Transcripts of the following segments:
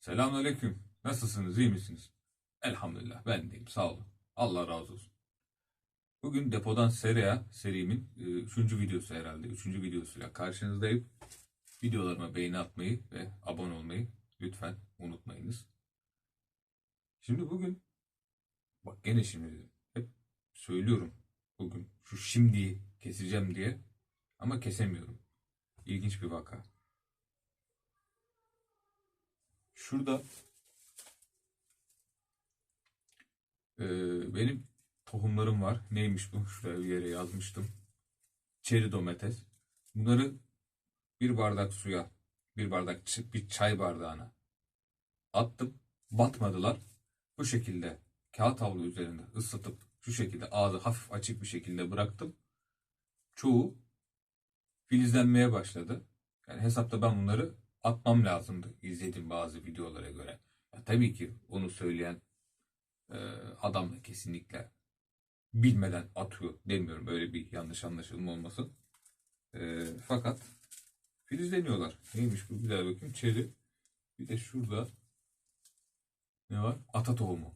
Selamünaleyküm. Nasılsınız? iyi misiniz? Elhamdülillah ben deyim. Sağ olun. Allah razı olsun. Bugün depodan Seria serimin 3. videosu herhalde. 3. videosuyla karşınızdayım. Videolarıma beğeni atmayı ve abone olmayı lütfen unutmayınız. Şimdi bugün bak gene şimdi söylüyorum bugün şu şimdiyi keseceğim diye ama kesemiyorum. İlginç bir vaka. Şurada eee, benim tohumlarım var. Neymiş bu? Şuraya bir yere yazmıştım. Çeri domates. Bunları bir bardak suya, bir bardak bir çay bardağına attım. Batmadılar. Bu şekilde kağıt havlu üzerinde ıslatıp şu şekilde ağzı hafif açık bir şekilde bıraktım. Çoğu filizlenmeye başladı. Yani hesapta ben bunları atmam lazımdı izlediğim bazı videolara göre. Ya tabii ki onu söyleyen e, adam da kesinlikle bilmeden atıyor demiyorum. Böyle bir yanlış anlaşılma olmasın. E, fakat filizleniyorlar. Neymiş bu? Bir daha bakayım. Çeri. Bir de şurada ne var? Ata tohumu.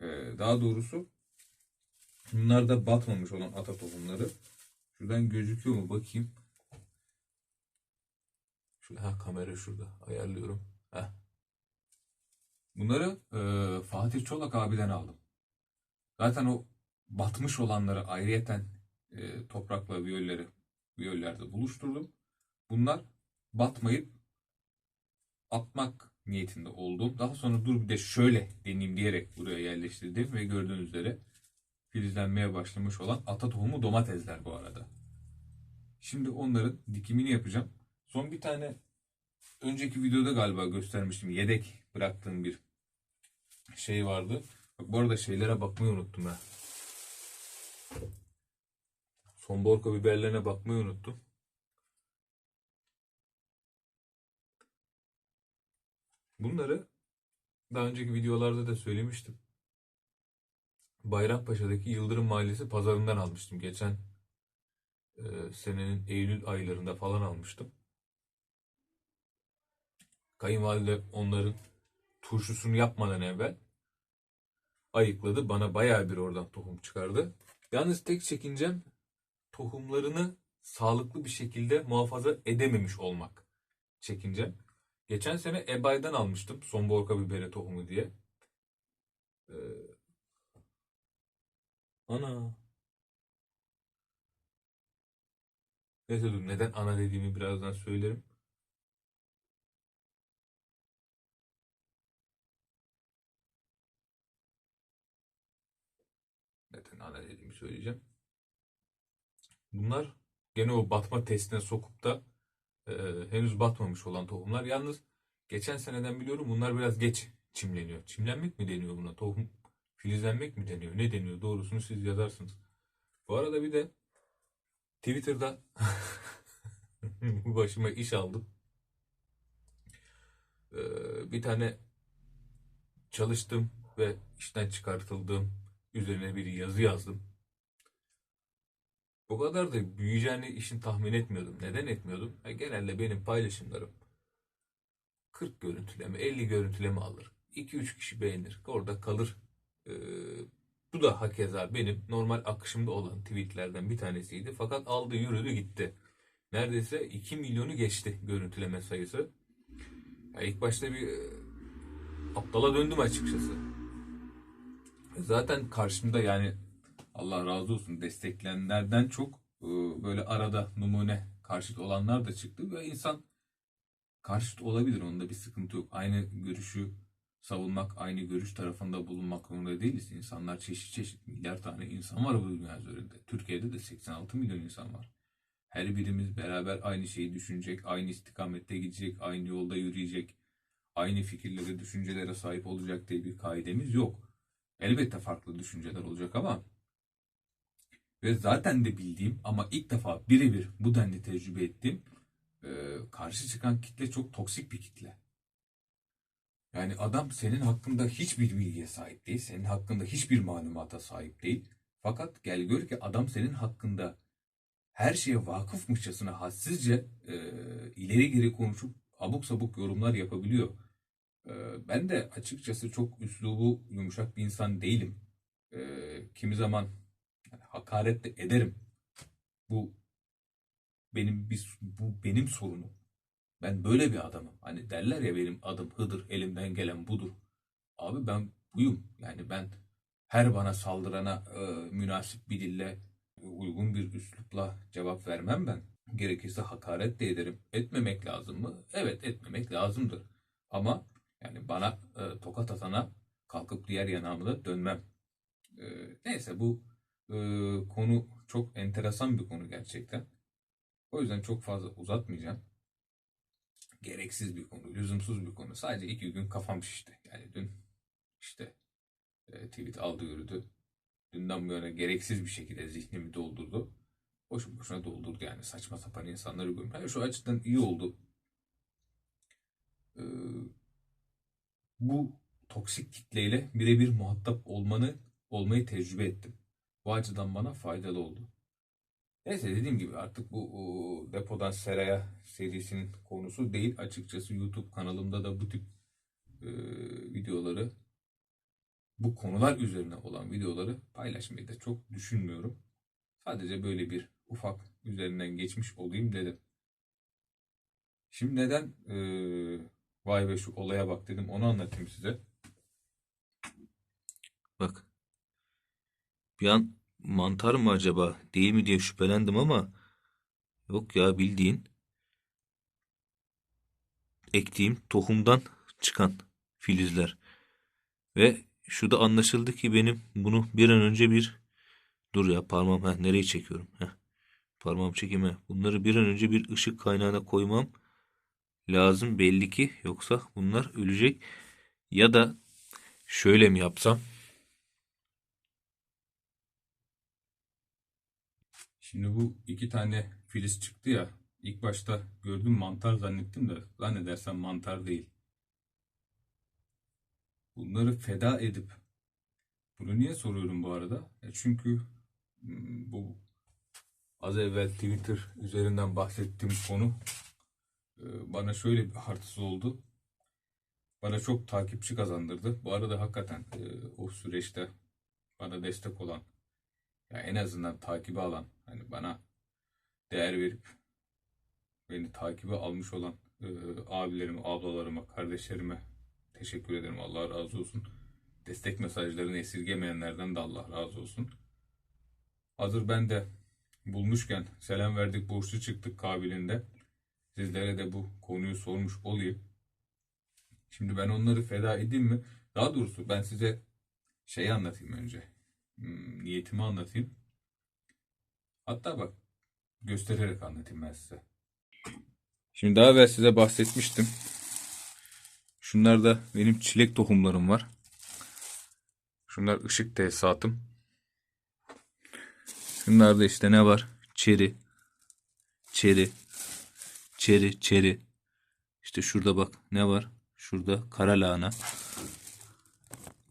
E, daha doğrusu bunlar da batmamış olan ata tohumları. Şuradan gözüküyor mu? Bakayım. Şu, ha, kamera şurada. Ayarlıyorum. Heh. Bunları e, Fatih Çolak abiden aldım. Zaten o batmış olanları ayrıyeten e, toprakla viyolleri viyollerde buluşturdum. Bunlar batmayıp atmak niyetinde oldum. Daha sonra dur bir de şöyle deneyeyim diyerek buraya yerleştirdim ve gördüğünüz üzere filizlenmeye başlamış olan ata tohumu domatesler bu arada. Şimdi onların dikimini yapacağım. Son bir tane önceki videoda galiba göstermiştim. Yedek bıraktığım bir şey vardı. Bak bu arada şeylere bakmayı unuttum ha. Sonborka biberlerine bakmayı unuttum. Bunları daha önceki videolarda da söylemiştim. Bayrampaşa'daki Yıldırım Mahallesi pazarından almıştım. Geçen e, senenin Eylül aylarında falan almıştım. Kayınvalide onların turşusunu yapmadan evvel ayıkladı. Bana bayağı bir oradan tohum çıkardı. Yalnız tek çekincem tohumlarını sağlıklı bir şekilde muhafaza edememiş olmak. Çekincem. Geçen sene ebaydan almıştım sonborka biberi tohumu diye. Ee, ana. Neyse dur neden ana dediğimi birazdan söylerim. Neden ana dediğimi söyleyeceğim. Bunlar gene o batma testine sokup da e, henüz batmamış olan tohumlar. Yalnız geçen seneden biliyorum bunlar biraz geç çimleniyor. Çimlenmek mi deniyor buna? Tohum filizlenmek mi deniyor? Ne deniyor? Doğrusunu siz yazarsınız. Bu arada bir de Twitter'da başıma iş aldım. Ee, bir tane çalıştım ve işten çıkartıldığım üzerine bir yazı yazdım. Bu kadar da büyüyeceğini işin tahmin etmiyordum. Neden etmiyordum? E, genelde benim paylaşımlarım 40 görüntüleme, 50 görüntüleme alır. 2-3 kişi beğenir. Orada kalır. Ee, bu da hakeza benim normal akışımda olan tweetlerden bir tanesiydi. Fakat aldı yürüdü gitti. Neredeyse 2 milyonu geçti görüntüleme sayısı. Ya ilk başta bir e, aptala döndüm açıkçası. Zaten karşımda yani Allah razı olsun destekleyenlerden çok e, böyle arada numune karşıt olanlar da çıktı ve insan karşıt olabilir onda bir sıkıntı yok. Aynı görüşü savunmak, aynı görüş tarafında bulunmak zorunda değiliz. İnsanlar çeşit çeşit milyar tane insan var bu dünya üzerinde. Türkiye'de de 86 milyon insan var. Her birimiz beraber aynı şeyi düşünecek, aynı istikamette gidecek, aynı yolda yürüyecek, aynı fikirlere, düşüncelere sahip olacak diye bir kaidemiz yok. Elbette farklı düşünceler olacak ama ve zaten de bildiğim ama ilk defa birebir bu denli tecrübe ettiğim karşı çıkan kitle çok toksik bir kitle. Yani adam senin hakkında hiçbir bilgiye sahip değil. Senin hakkında hiçbir malumata sahip değil. Fakat gel gör ki adam senin hakkında her şeye vakıfmışçasına hassizce e, ileri geri konuşup abuk sabuk yorumlar yapabiliyor. E, ben de açıkçası çok üslubu yumuşak bir insan değilim. E, kimi zaman yani hakaret de ederim. Bu benim bir bu benim sorunum. Ben böyle bir adamım. Hani derler ya benim adım Hıdır, elimden gelen budur. Abi ben buyum. Yani ben her bana saldırana e, münasip bir dille, uygun bir üslupla cevap vermem ben. Gerekirse hakaret de ederim. Etmemek lazım mı? Evet etmemek lazımdır. Ama yani bana e, tokat atana kalkıp diğer yanağımı da dönmem. E, neyse bu e, konu çok enteresan bir konu gerçekten. O yüzden çok fazla uzatmayacağım. Gereksiz bir konu, lüzumsuz bir konu. Sadece iki gün kafam şişti. Yani dün işte e, tweet aldı yürüdü. Dünden bu yana gereksiz bir şekilde zihnimi doldurdu. Boşu boşuna doldurdu yani saçma sapan insanları görüyorum. Yani şu açıdan iyi oldu. Ee, bu toksik kitleyle birebir muhatap olmanı olmayı tecrübe ettim. Bu açıdan bana faydalı oldu. Neyse dediğim gibi artık bu o, depodan seraya serisinin konusu değil. Açıkçası YouTube kanalımda da bu tip e, videoları bu konular üzerine olan videoları paylaşmayı da çok düşünmüyorum. Sadece böyle bir ufak üzerinden geçmiş olayım dedim. Şimdi neden e, vay be şu olaya bak dedim onu anlatayım size. Bak. Bir an mantar mı acaba değil mi diye şüphelendim ama yok ya bildiğin ektiğim tohumdan çıkan filizler. Ve şu da anlaşıldı ki benim bunu bir an önce bir dur ya parmağım ha nereye çekiyorum heh. Parmağım çekime. Bunları bir an önce bir ışık kaynağına koymam lazım belli ki yoksa bunlar ölecek ya da şöyle mi yapsam Şimdi bu iki tane filiz çıktı ya. İlk başta gördüm mantar zannettim de zannedersem mantar değil. Bunları feda edip bunu niye soruyorum bu arada? E çünkü hmm, bu az evvel Twitter üzerinden bahsettiğim konu e, bana şöyle bir artısı oldu. Bana çok takipçi kazandırdı. Bu arada hakikaten e, o süreçte bana destek olan ya en azından takibi alan hani bana değer verip beni takibe almış olan e, abilerime, ablalarıma, kardeşlerime teşekkür ederim. Allah razı olsun. Destek mesajlarını esirgemeyenlerden de Allah razı olsun. Hazır ben de bulmuşken selam verdik borçlu çıktık kabilinde. Sizlere de bu konuyu sormuş olayım. Şimdi ben onları feda edeyim mi? Daha doğrusu ben size şeyi anlatayım önce. Hmm, niyetimi anlatayım. Hatta bak göstererek anlatayım ben size. Şimdi daha evvel size bahsetmiştim. Şunlar da benim çilek tohumlarım var. Şunlar ışık tesisatım. Şunlarda işte ne var? Çeri. Çeri. Çeri, çeri. İşte şurada bak ne var? Şurada kara lahana.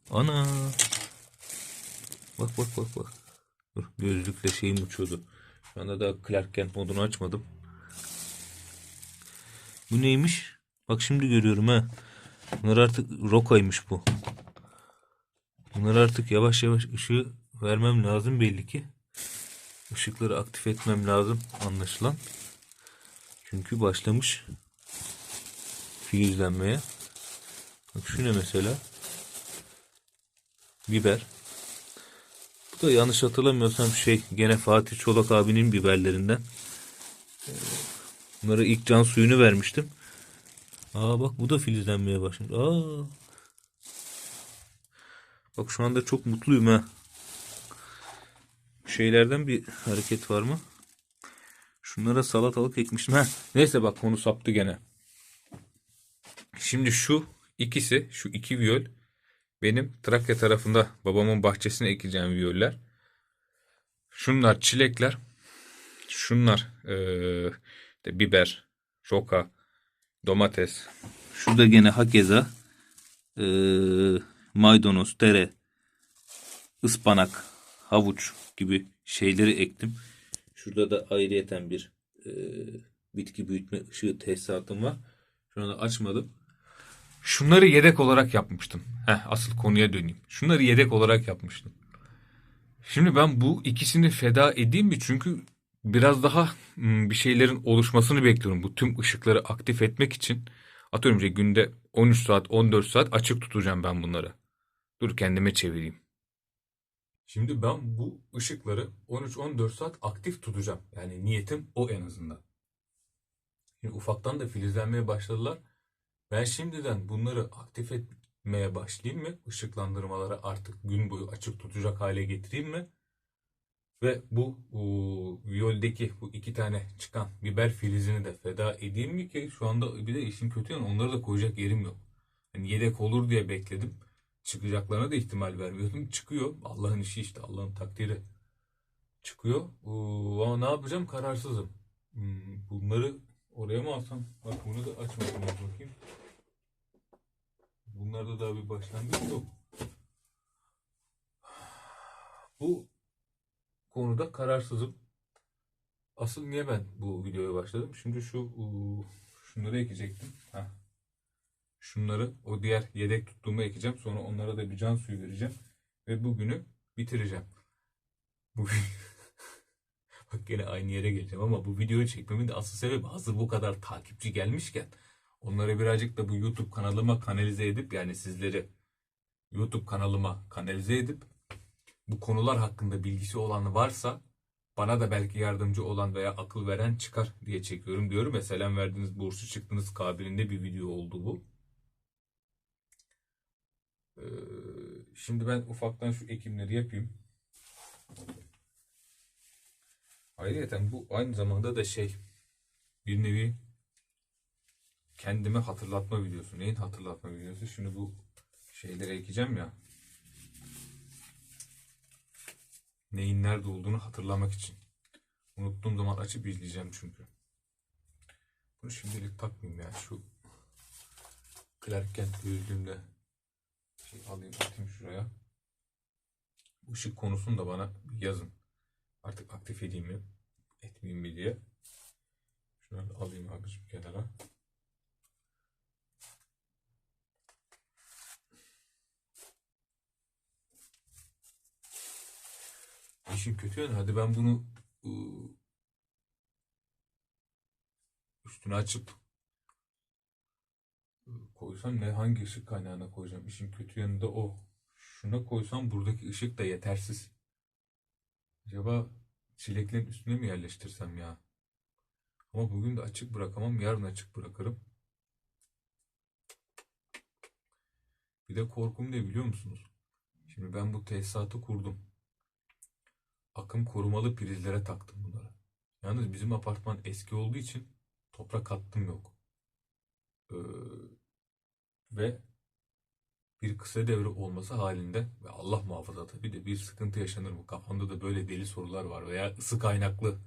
Ana. Bak bak bak bak. Dur gözlükle şeyim uçuyordu. Şu anda daha Clark Kent modunu açmadım. Bu neymiş? Bak şimdi görüyorum ha. Bunlar artık rokaymış bu. Bunlar artık yavaş yavaş ışığı vermem lazım belli ki. Işıkları aktif etmem lazım anlaşılan. Çünkü başlamış filizlenmeye. Bak şu ne mesela? Biber. Da yanlış hatırlamıyorsam şey gene Fatih Çolak abinin biberlerinden. Ee, Bunlara ilk can suyunu vermiştim. Aa bak bu da filizlenmeye başladı. Aa. Bak şu anda çok mutluyum ha. Şeylerden bir hareket var mı? Şunlara salatalık ekmiştim. Ha. Neyse bak konu saptı gene. Şimdi şu ikisi, şu iki viyol benim Trakya tarafında babamın bahçesine ekeceğim viyoller. Şunlar çilekler. Şunlar eee, işte biber, roka, domates. Şurada gene hakeza eee, maydanoz, tere, ıspanak, havuç gibi şeyleri ektim. Şurada da ayrıyeten bir eee, bitki büyütme ışığı tesisatım var. Şu anda açmadım. Şunları yedek olarak yapmıştım. Heh, asıl konuya döneyim. Şunları yedek olarak yapmıştım. Şimdi ben bu ikisini feda edeyim mi? Çünkü biraz daha hmm, bir şeylerin oluşmasını bekliyorum. Bu tüm ışıkları aktif etmek için. Atıyorum işte günde 13 saat, 14 saat açık tutacağım ben bunları. Dur kendime çevireyim. Şimdi ben bu ışıkları 13-14 saat aktif tutacağım. Yani niyetim o en azından. Şimdi ufaktan da filizlenmeye başladılar. Ben şimdiden bunları aktif etmeye başlayayım mı? Işıklandırmaları artık gün boyu açık tutacak hale getireyim mi? Ve bu, bu viyoldeki bu iki tane çıkan biber filizini de feda edeyim mi ki şu anda bir de işin kötü yanı onları da koyacak yerim yok. Yani yedek olur diye bekledim. Çıkacaklarına da ihtimal vermiyordum. Çıkıyor. Allah'ın işi işte Allah'ın takdiri. Çıkıyor. Ama ne yapacağım kararsızım. Hmm, bunları oraya mı alsam? Bak bunu da açmadım bakayım. Bunlarda daha bir başlangıç yok. Bu konuda kararsızım. Asıl niye ben bu videoya başladım? Şimdi şu uu, şunları ekecektim. Heh. Şunları o diğer yedek tuttuğumu ekeceğim. Sonra onlara da bir can suyu vereceğim. Ve bugünü bitireceğim. Bu Bak gene aynı yere geleceğim ama bu videoyu çekmemin de asıl sebebi hazır bu kadar takipçi gelmişken onları birazcık da bu YouTube kanalıma kanalize edip yani sizleri YouTube kanalıma kanalize edip bu konular hakkında bilgisi olan varsa bana da belki yardımcı olan veya akıl veren çıkar diye çekiyorum diyorum. Ve selam verdiğiniz bursu çıktınız kabiliğinde bir video oldu bu. Ee, şimdi ben ufaktan şu ekimleri yapayım. Ayrıca bu aynı zamanda da şey bir nevi kendime hatırlatma videosu. Neyin hatırlatma videosu? Şimdi bu şeyleri ekeceğim ya. Neyin nerede olduğunu hatırlamak için. Unuttuğum zaman açıp izleyeceğim çünkü. Bunu şimdilik takmayayım ya. Şu Clark Kent gözlüğümle şey alayım atayım şuraya. Bu ışık konusunu da bana yazın. Artık aktif edeyim mi? Etmeyeyim mi diye. Şunları da alayım abicim kenara. İşin kötü yanı hadi ben bunu ıı, üstüne açıp ıı, koysam ne hangi ışık kaynağına koyacağım? İşin kötü yanı da o. Şuna koysam buradaki ışık da yetersiz. Acaba çileklerin üstüne mi yerleştirsem ya? Ama bugün de açık bırakamam. Yarın açık bırakırım. Bir de korkum ne biliyor musunuz? Şimdi ben bu tesisatı kurdum. Akım korumalı prizlere taktım bunları. Yalnız bizim apartman eski olduğu için toprak hattım yok. Ee, ve bir kısa devre olması halinde ve Allah muhafaza tabii de bir sıkıntı yaşanır mı? Kafamda da böyle deli sorular var veya ısı kaynaklı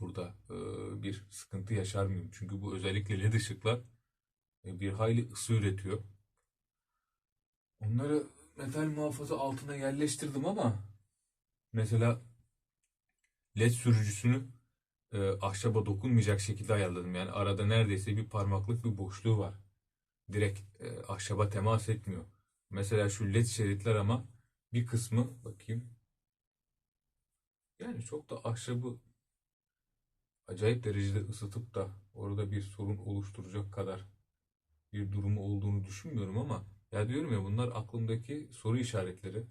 burada e, bir sıkıntı yaşar mıyım? Çünkü bu özellikle led ışıklar e, bir hayli ısı üretiyor. Onları metal muhafaza altına yerleştirdim ama mesela led sürücüsünü e, ahşaba dokunmayacak şekilde ayarladım. Yani arada neredeyse bir parmaklık bir boşluğu var. Direkt e, ahşaba temas etmiyor. Mesela şu led şeritler ama bir kısmı bakayım. Yani çok da ahşabı acayip derecede ısıtıp da orada bir sorun oluşturacak kadar bir durumu olduğunu düşünmüyorum ama ya diyorum ya bunlar aklımdaki soru işaretleri.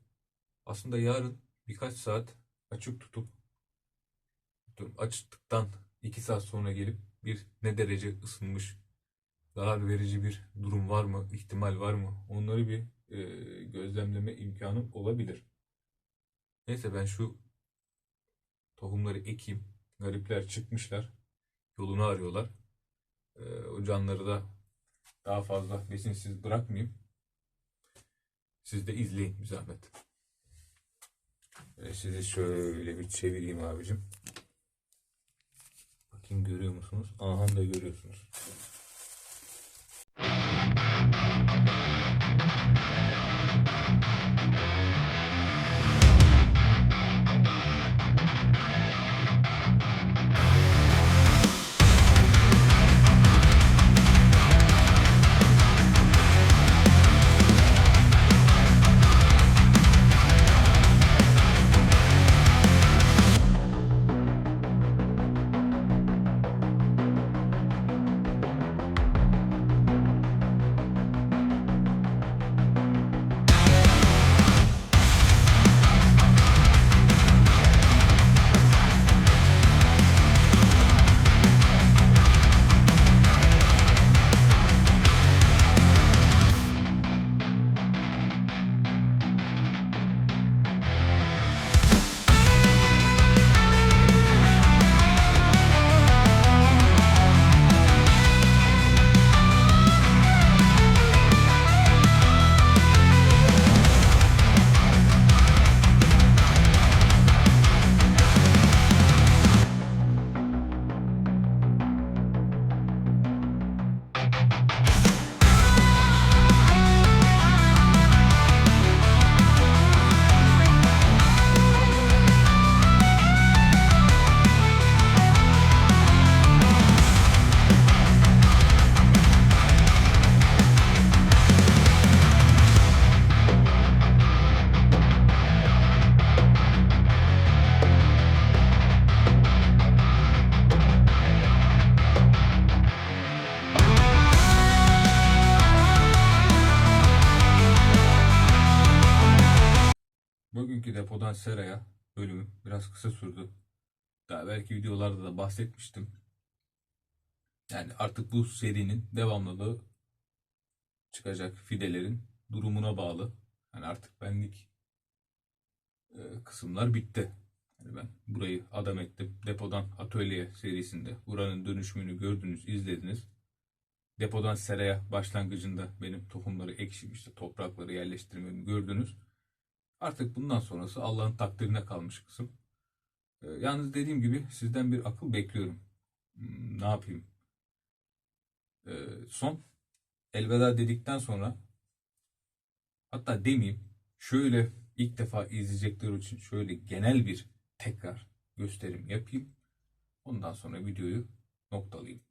Aslında yarın birkaç saat açık tutup açtıktan 2 saat sonra gelip bir ne derece ısınmış zarar verici bir durum var mı, ihtimal var mı? Onları bir e, gözlemleme imkanım olabilir. Neyse ben şu tohumları ekeyim. Garipler çıkmışlar. Yolunu arıyorlar. E, o canları da daha fazla besinsiz bırakmayayım. Siz de izleyin bir zahmet. E, sizi şöyle bir çevireyim abicim. Bakayım görüyor musunuz? Aha da görüyorsunuz. Depodan seraya bölümü biraz kısa sürdü. Daha belki videolarda da bahsetmiştim. Yani artık bu serinin devamlılığı çıkacak fidelerin durumuna bağlı. Yani artık benlik e, kısımlar bitti. Yani ben burayı adam ettim. Depodan atölye serisinde buranın dönüşümünü gördünüz, izlediniz. Depodan seraya başlangıcında benim tohumları ekşim işte toprakları yerleştirmemi gördünüz. Artık bundan sonrası Allah'ın takdirine kalmış kısım. E, yalnız dediğim gibi sizden bir akıl bekliyorum. Hmm, ne yapayım? E, son elveda dedikten sonra hatta demeyeyim şöyle ilk defa izleyecekler için şöyle genel bir tekrar gösterim yapayım. Ondan sonra videoyu noktalayayım.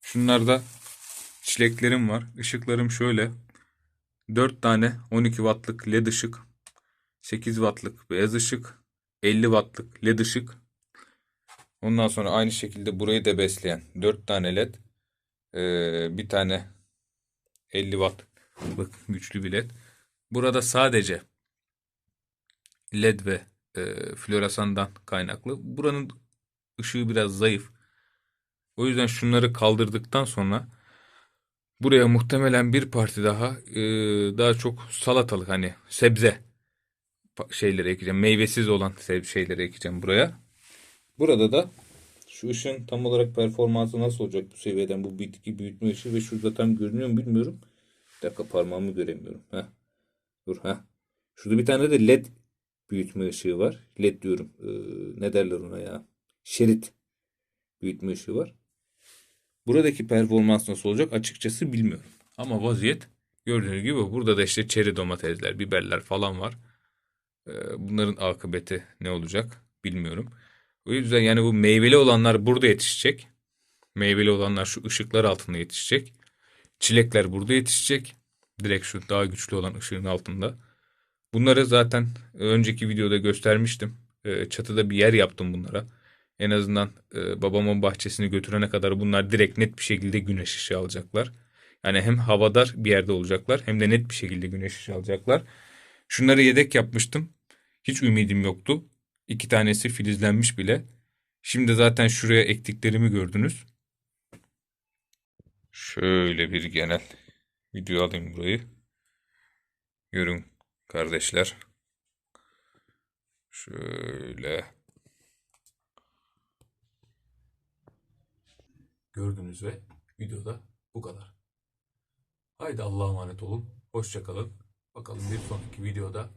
Şunlarda çileklerim var. Işıklarım şöyle. 4 tane 12 wattlık led ışık, 8 wattlık beyaz ışık, 50 wattlık led ışık. Ondan sonra aynı şekilde burayı da besleyen 4 tane led, bir tane 50 watt bak güçlü bir led. Burada sadece led ve e, floresandan kaynaklı. Buranın ışığı biraz zayıf. O yüzden şunları kaldırdıktan sonra buraya muhtemelen bir parti daha e, daha çok salatalık hani sebze şeyleri ekeceğim. Meyvesiz olan şeyleri ekeceğim buraya. Burada da şu ışığın tam olarak performansı nasıl olacak bu seviyeden bu bitki büyütme ışığı ve şurada tam görünüyor mu bilmiyorum. Bir dakika parmağımı göremiyorum. Heh. Dur ha. Şurada bir tane de led büyütme ışığı var. Led diyorum. Ee, ne derler ona ya? Şerit büyütme ışığı var. Buradaki performans nasıl olacak açıkçası bilmiyorum. Ama vaziyet gördüğünüz gibi burada da işte çeri domatesler, biberler falan var. Ee, bunların akıbeti ne olacak bilmiyorum. O yüzden yani bu meyveli olanlar burada yetişecek. Meyveli olanlar şu ışıklar altında yetişecek. Çilekler burada yetişecek. Direkt şu daha güçlü olan ışığın altında. Bunları zaten önceki videoda göstermiştim. Ee, Çatıda bir yer yaptım bunlara. En azından e, babamın bahçesini götürene kadar bunlar direkt net bir şekilde güneş ışığı alacaklar. Yani hem havadar bir yerde olacaklar hem de net bir şekilde güneş ışığı alacaklar. Şunları yedek yapmıştım. Hiç ümidim yoktu. İki tanesi filizlenmiş bile. Şimdi zaten şuraya ektiklerimi gördünüz. Şöyle bir genel video alayım burayı. Görün kardeşler. Şöyle. Gördünüz ve videoda bu kadar. Haydi Allah'a emanet olun. Hoşça kalın. Bakalım bir sonraki videoda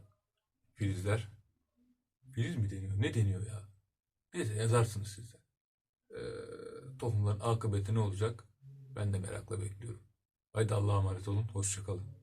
filizler. Filiz mi deniyor? Ne deniyor ya? Neyse yazarsınız siz de. Ee, tohumların akıbeti ne olacak? Ben de merakla bekliyorum. Haydi Allah'a emanet olun. Hoşça kalın.